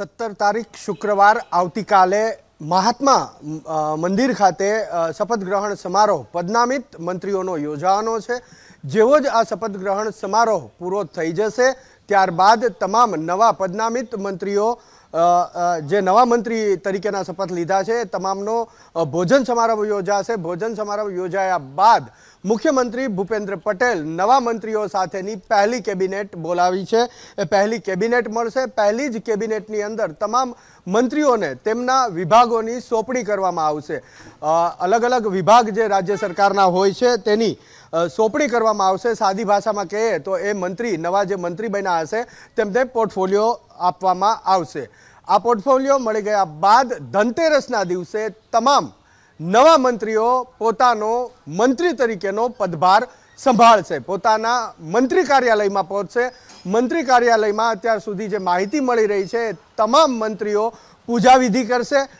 સત્તર તારીખ શુક્રવાર આવતીકાલે મહાત્મા મંદિર ખાતે શપથ ગ્રહણ સમારોહ. પદનામિત મંત્રીઓનો યોજાવાનો છે. જેવો જ આ શપથ ગ્રહણ સમારોહ પૂરો થઈ જશે, ત્યારબાદ તમામ નવા પદનામિત મંત્રીઓ જે નવા મંત્રી તરીકેના શપથ લીધા છે તમામનો ભોજન સમારોહ યોજાશે. ભોજન સમારોહ યોજાયા બાદ મુખ્યમંત્રી ભૂપેન્દ્ર પટેલ નવા મંત્રીઓ સાથેની પહેલી કેબિનેટ બોલાવી છે. એ પહેલી કેબિનેટ મળશે. પહેલી જ કેબિનેટની અંદર તમામ મંત્રીઓને તેમના વિભાગોની સોંપણી કરવામાં આવશે. અલગ અલગ વિભાગ જે રાજ્ય સરકારના હોય છે તેની સોંપણી કરવામાં આવશે. સાદી ભાષામાં કહીએ તો એ મંત્રી, નવા જે મંત્રી બન્યા હશે, તેમને પોર્ટફોલિયો આપવામાં આવશે. આ પોર્ટફોલિયો મળી ગયા બાદ ધનતેરસના દિવસે તમામ નવા મંત્રીઓ પોતાનો મંત્રી તરીકેનો પદભાર સંભાળશે. પોતાના મંત્રી કાર્યાલયમાં પહોંચશે. મંત્રી કાર્યાલયમાં અત્યાર સુધી જે માહિતી મળી રહી છે તમામ મંત્રીઓ પૂજા વિધિ કરશે.